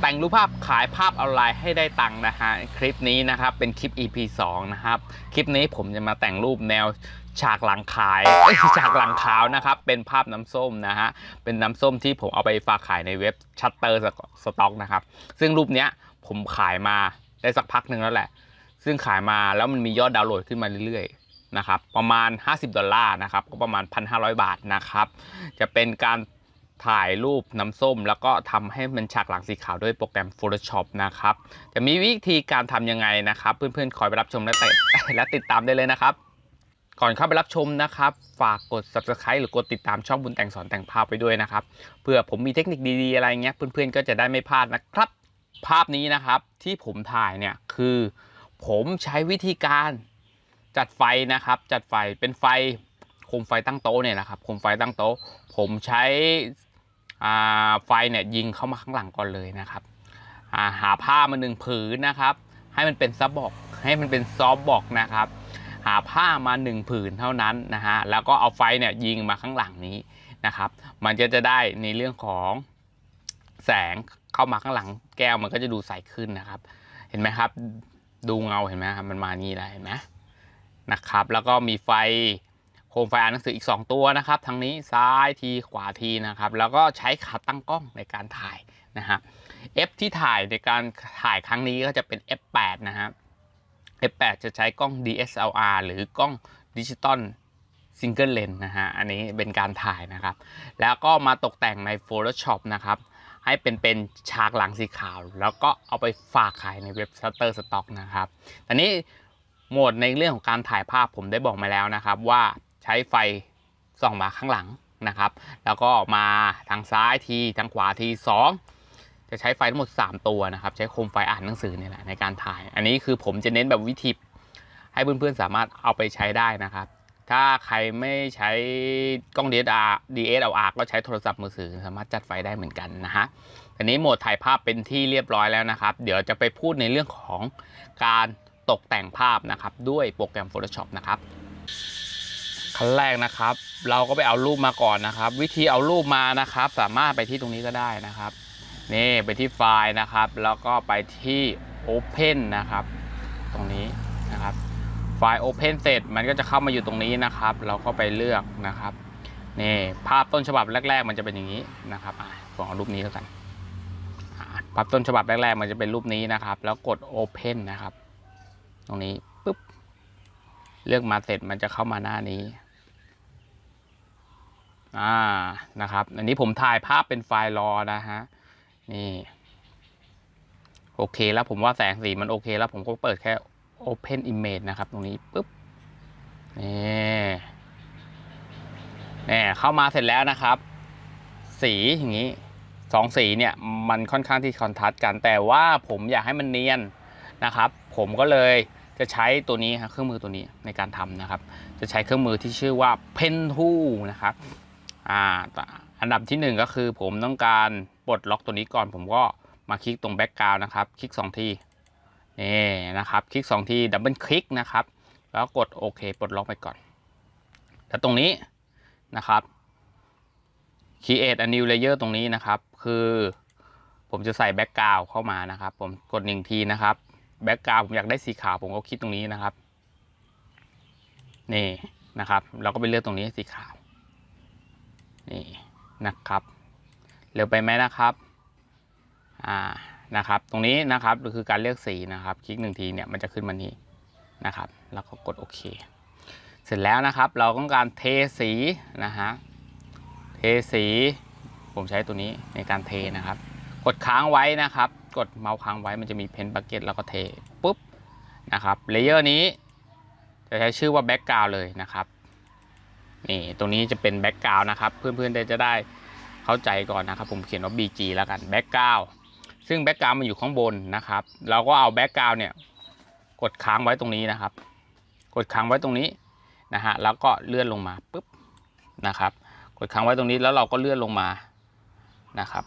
แต่งรูปภาพขายภาพออนไลน์ให้ได้ตังค์นะฮะคลิปนี้นะครับเป็นคลิป EP 2 นะครับ คลิปนี้ผมจะมาแต่งรูปแนวฉากหลังขายฉากหลังขาวนะครับ เป็นภาพน้ำส้มนะฮะเป็นน้ำส้มที่ผมเอาไปฝากขายในเว็บชัตเตอร์สต็อกนะครับ ซึ่งรูปเนี้ยผมขายมาได้สักพักหนึ่งแล้วแหละ ซึ่งขายมาแล้วมันมียอดดาวน์โหลดขึ้นมาเรื่อยๆนะครับประมาณ 50 ดอลลาร์นะครับก็ประมาณ 1,500 บาทนะครับ จะเป็นการ ถ่ายรูปน้ำส้ม แล้วก็ทำให้มันฉากหลังสีขาวด้วยโปรแกรม Photoshop นะครับ จะมีวิธีการทำยังไงนะครับ เพื่อนๆ คอยไปรับชมและติดและติดตามได้เลยนะครับ ก่อนเข้าไปรับชมนะครับ ฝากกด subscribe หรือกดติดตามช่องบุญแต่งสอนแต่งภาพไปด้วยนะครับเพื่อผมมีเทคนิคดีๆอะไรเงี้ยเพื่อนๆ ก็จะได้ไม่พลาดนะครับ ภาพนี้นะครับที่ผมถ่ายเนี่ยคือ ผมใช้วิธีการจัดไฟนะครับ จัดไฟเป็นไฟโคมไฟตั้งโต๊ะเนี่ยนะครับโคมไฟตั้งโต๊ะ ผมใช้ ไฟเนี่ยยิงเข้ามาข้างหลังก่อนเลยนะครับาหาผ้ามาหนึ่งผืนนะครับ ให้มันเป็นซับบอกให้มันเป็นซอฟบอกนะครับ หาผ้ามาหนึ่งผืนเท่านั้นนะฮะแล้วก็เอาไฟเนี่ยยิงมาข้างหลังนี้นะครับ มันจะจะได้ในเรื่องของแสงเข้ามาข้างหลังแก้วมันก็จะดูใสขึ้นนะครับ เห็นไหมครับ ดูเงาเห็นไหมครับมันมานี่แหละเห็นไหมนะครับ แล้วก็มีไฟ โคมไฟอ่านหนังสืออีก 2 ตัวนะครับทางนี้ซ้ายทีขวาทีนะครับแล้วก็ใช้ขาตั้งกล้องในการถ่ายนะฮะ F ที่ถ่ายในการถ่ายครั้งนี้ก็จะเป็น F8 นะฮะ F8 จะใช้กล้อง DSLR หรือกล้องดิจิตอลซิงเกิลเลนนะฮะ อันนี้เป็นการถ่ายนะครับ แล้วก็มาตกแต่งใน Photoshop นะครับ ให้เป็นเป็นฉากหลังสีขาว แล้วก็เอาไปฝากขายในเว็บ Shutterstock นะครับ ตอนนี้โหมดในเรื่องของการถ่ายภาพผมได้บอกมาแล้วนะครับว่า ช้ไฟส่องมาข้างหลังนะครับ แล้วก็มาทางซ้ายทีทางขวาทีสองจะใช้ไฟทั้งหมด 3 ตัวนะครับ ใช้โคมไฟอ่านหนังสือเนี่ยแหละในการถ่าย อันนี้คือผมจะเน้นแบบวิธีให้เพื่อนๆสามารถเอาไปใช้ได้นะครับ ถ้าใครไม่ใช้กล้อง DSLR DSLR ก็ใช้โทรศัพท์มือถือสามารถจัดไฟได้เหมือนกันนะฮะอันนี้โหมดถ่ายภาพเป็นที่เรียบร้อยแล้วนะครับ เดี๋ยวจะไปพูดในเรื่องของการตกแต่งภาพนะครับ ด้วยโปรแกรม Photoshop นะครับ ขั้นแรกนะครับ เราก็ไปเอารูปมาก่อนนะครับ วิธีเอารูปมานะครับ สามารถไปที่ตรงนี้ก็ได้นะครับ นี่ไปที่ไฟล์นะครับ แล้วก็ไปที่ Open นะครับ ตรงนี้นะครับ ไฟล์ Open เสร็จมันก็จะเข้ามาอยู่ตรงนี้นะครับ เราก็ไปเลือกนะครับนี่ภาพต้นฉบับแรก ๆ มันจะเป็นอย่างนี้นะครับผมเอารูปนี้แล้วกันภาพต้นฉบับแรก ๆ มันจะเป็นรูปนี้นะครับ แล้วกด Open นะครับ ตรงนี้ปุ๊บเลือกมาเสร็จมันจะเข้ามาหน้านี้ อ่านะครับ อันนี้ผมถ่ายภาพเป็นไฟล์รอนะฮะนี่โอเคแล้วผมว่าแสงสีมันโอเคแล้วผมก็เปิดแค่ Open Image นะครับ ตรงนี้ปุ๊บนี่นี่เข้ามาเสร็จแล้วนะครับ สีอย่างนี้สองสีเนี่ยมันค่อนข้างที่คอนทราสต์กัน แต่ว่าผมอยากให้มันเนียนนะครับ ผมก็เลยจะใช้ตัวนี้ครับเครื่องมือตัวนี้ในการทำนะครับ จะใช้เครื่องมือที่ชื่อว่า Pen Tool นะครับ อ่าอันดับที่หนึ่งก็คือผมต้องการปลดล็อกตัวนี้ก่อน ผมก็มาคลิกตรงแบ็กกราวนะครับ คลิก 2 ทีนี่นะครับ คลิก 2 ทีดับเบิลคลิกนะครับ แล้วกดโอเคปลดล็อกไปก่อน แล้วตรงนี้นะครับ create a new layer ตรงนี้นะครับ คือผมจะใส่แบ็กกราวเข้ามานะครับ ผมกดหนึ่งทีนะครับแบ็กกราวผมอยากได้สีขาวผมก็คลิกตรงนี้นะครับ นี่นะครับ เราก็ไปเลือกตรงนี้สีขาว นี่นะครับเร็วไปไหมนะครับอ่านะครับ ตรงนี้นะครับคือการเลือกสีนะครับ คลิกหนึ่งทีเนี่ยมันจะขึ้นมานี้นะครับ แล้วก็กดโอเค เสร็จแล้วนะครับ เราต้องการเทสีนะฮะเทสี ผมใช้ตัวนี้ในการเทนะครับ กดค้างไว้นะครับ กดเมาส์ค้างไว้มันจะมีเพนบักเก็ตแล้วก็เทปุ๊บนะครับเลเยอร์นี้จะใช้ชื่อว่าแบ็กกราวเลยนะครับ นี่ตรงนี้จะเป็นแบ็กกราวนะครับ เพื่อนๆจะได้เข้าใจก่อนนะครับ ผมเขียนว่า BG แล้วกันแบ็กกราวซึ่งแบ็กกราวมันอยู่ข้างบนนะครับ เราก็เอาแบ็กกราวเนี่ยกดค้างไว้ตรงนี้นะครับ กดค้างไว้ตรงนี้นะฮะแล้วก็เลื่อนลงมาปุ๊บนะครับ กดค้างไว้ตรงนี้แล้วเราก็เลื่อนลงมานะครับ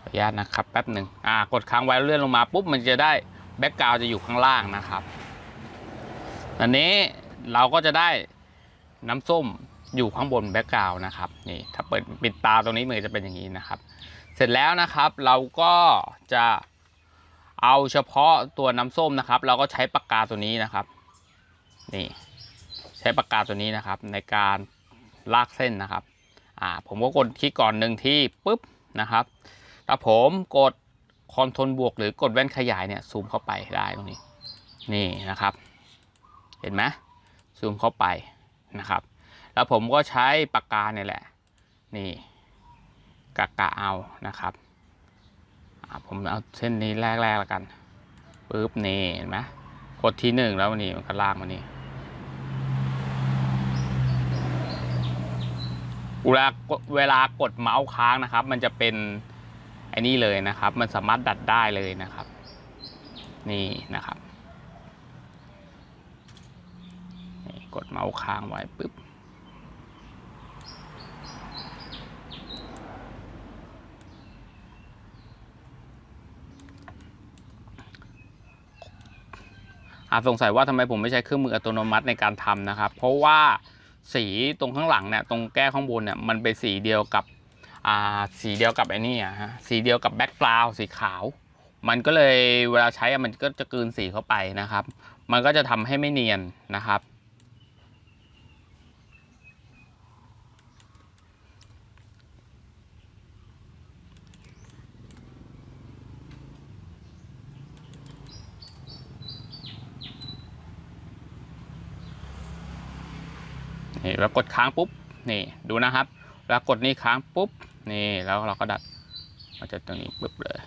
ขออนุญาตนะครับแป๊บหนึ่งอ่ากดค้างไว้เลื่อนลงมาปุ๊บมันจะได้แบ็กกราวจะอยู่ข้างล่างนะครับ อันนี้เราก็จะได้น้ำส้มอยู่ข้างบนแบ็กกราวนะครับนี่ถ้าเปิดปิดตาตรงนี้มือจะเป็นอย่างนี้นะครับ เสร็จแล้วนะครับเราก็จะเอาเฉพาะตัวน้ำส้มนะครับ เราก็ใช้ปากกาตัวนี้นะครับนี่ใช้ปากกาตัวนี้นะครับ ในการลากเส้นนะครับอ่าผมก็กดคลิกก่อนหนึ่งที่ปุ๊บนะครับแล้วผมกดคอนโทรลบวกหรือกดแว่นขยายเนี่ยซูมเข้าไปได้ตรงนี้นี่นะครับ เห็นไหมซูมเข้าไปนะครับ แล้วผมก็ใช้ปากกาเนี่ยแหละ นี่กะกะเอานะครับผมเอาเส้นนี้แรกๆแล้วกันปุ๊บนี่เห็นไหมกดที่หนึ่งแล้วนี่มันก็ลากมานี่เวลาเวลากดเมาส์ค้างนะครับ มันจะเป็นไอ้นี่เลยนะครับ มันสามารถดัดได้เลยนะครับ นี่นะครับนี่ กดเมาส์ค้างไว้ปุ๊บอาจสงสัยว่าทำไมผมไม่ใช้เครื่องมืออัตโนมัติในการทำนะครับ เพราะว่าสีตรงข้างหลังเนี่ยตรงแก้ข้างบนเนี่ยมันเป็นสีเดียวกับสีเดียวกับไอ้นี่อะฮะสีเดียวกับแบ็กกราวสีขาว มันก็เลยเวลาใช้มันก็จะกลืนสีเข้าไปนะครับ มันก็จะทำให้ไม่เนียนนะครับ นี่แล้วกดค้างปุ๊บนี่ดูนะครับแล้วกดนี่ค้างปุ๊บนี่แล้วเราก็ดัดมันจะตรงนี้ปุ๊บเลย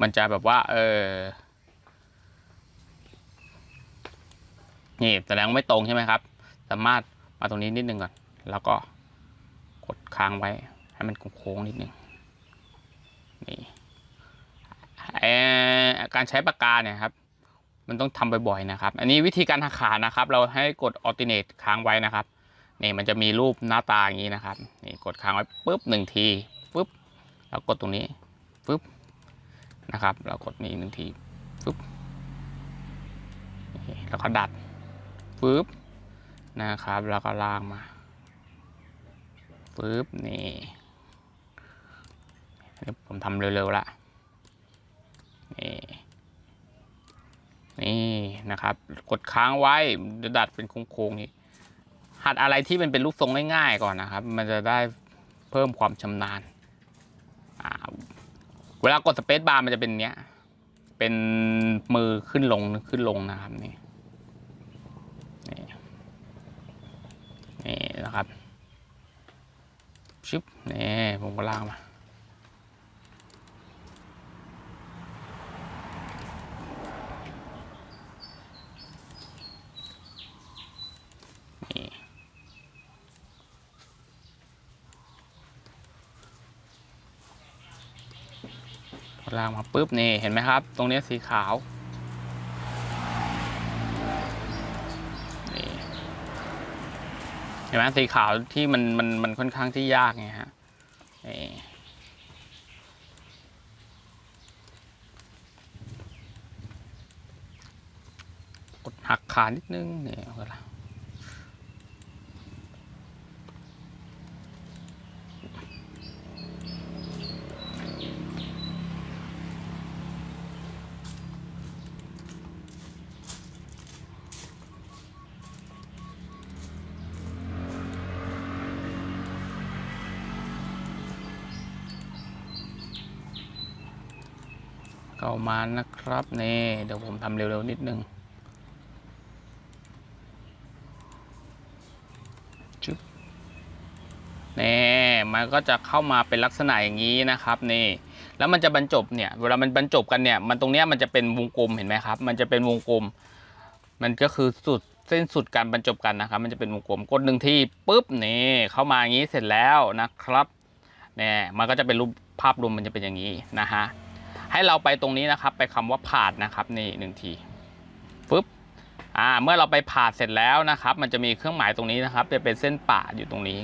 มันจะแบบว่าเออนี่แสดงไม่ตรงใช่ไหมครับ สามารถมาตรงนี้นิดนึงก่อน แล้วก็กดค้างไว้ ให้มันโค้งนิดนึงนี่การใช้ปากกาเนี่ยครับ มันต้องทำบ่อยๆนะครับ อันนี้วิธีการหักขานะครับ เราให้กด alternate ค้างไว้นะครับนี่มันจะมีรูปหน้าตาอย่างนี้นะครับนี่กดค้างไว้ปุ๊บหนึ่งทีปุ๊บแล้วกดตรงนี้ปุ๊บนะครับเรากดนี่หนึ่งทีปุ๊บแล้วก็ดัดปุ๊บนะครับ แล้วก็ลากมาปุ๊บนี่ผมทำเร็วๆละนี่ นี่นะครับกดค้างไว้เดาดัดเป็นโค้งๆนี่หัดอะไรที่มันเป็นรูปทรงง่ายๆก่อนนะครับ มันจะได้เพิ่มความชำนาญเวลากดสเปซบาร์มันจะเป็นเนี้ย เป็นมือขึ้นลงขึ้นลงนะครับนี่นี่นี่นะครับชิบนี่ผมก็ลากมา ลากมาปุ๊บนี่เห็นไหมครับ ตรงนี้สีขาวนี่เห็นไหมสีขาวที่มันมันมันค่อนข้างที่ยากไงฮะนี่กดหักขานิดนึงนี่เอาละ เข้ามานะครับนี่เดี๋ยวผมทำเร็ว ๆ นิดนึงจุ๊บนี่มันก็จะเข้ามาเป็นลักษณะอย่างนี้นะครับนี่แล้วมันจะบรรจบเนี่ยเวลามันบรรจบกันเนี่ยมันตรงเนี้ยมันจะเป็นวงกลมเห็นไหมครับ มันจะเป็นวงกลม มันก็คือสุดเส้นสุดการบรรจบกันนะครับ มันจะเป็นวงกลมกดหนึ่งที่ปุ๊บนี่เข้ามาอย่างนี้เสร็จแล้วนะครับเนี่ยมันก็จะเป็นรูปภาพรวมมันจะเป็นอย่างนี้นะฮะ ให้เราไปตรงนี้นะครับ ไปคำว่าผาดนะครับนี่หนึ่งทีฟึบอ่าเมื่อเราไปผาดเสร็จแล้วนะครับ มันจะมีเครื่องหมายตรงนี้นะครับ จะเป็นเส้นป่าอยู่ตรงนี้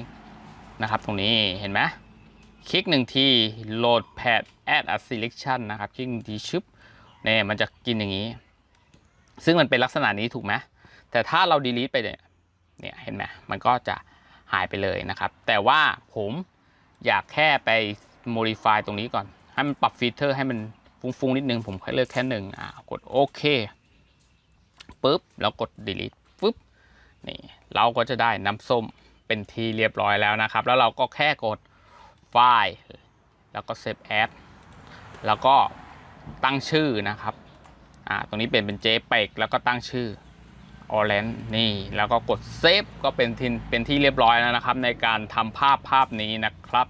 นะครับ ตรงนี้เห็นไหมคลิกหนึ่งที load pad add a selection นะครับคลิกหนึ่งทีชึบเนี่ยมันจะกินอย่างนี้ ซึ่งมันเป็นลักษณะนี้ถูกไหมแต่ถ้าเรา delete ไปเนี่ยเนี่ยเห็นไหมมันก็จะหายไปเลยนะครับ แต่ว่าผมอยากแค่ไป modify ตรงนี้ก่อน ให้มันปรับฟีเจอร์ให้มัน ฟุ้งๆ นิดนึง ผมแค่เลือกแค่หนึ่งอ่ากดโอเคปุ๊บแล้วกด delete ปุ๊บนี่เราก็จะได้น้ำส้มเป็นทีเรียบร้อยแล้วนะครับ แล้วเราก็แค่กดไฟล์แล้วก็ save as แล้วก็ตั้งชื่อนะครับอ่าตรงนี้เปลี่ยนเป็น JPEG แล้วก็ตั้งชื่อ Orange นี่แล้วก็กด save ก็เป็นที่เป็นที่เรียบร้อยแล้วนะครับ ในการทำภาพภาพนี้นะครับ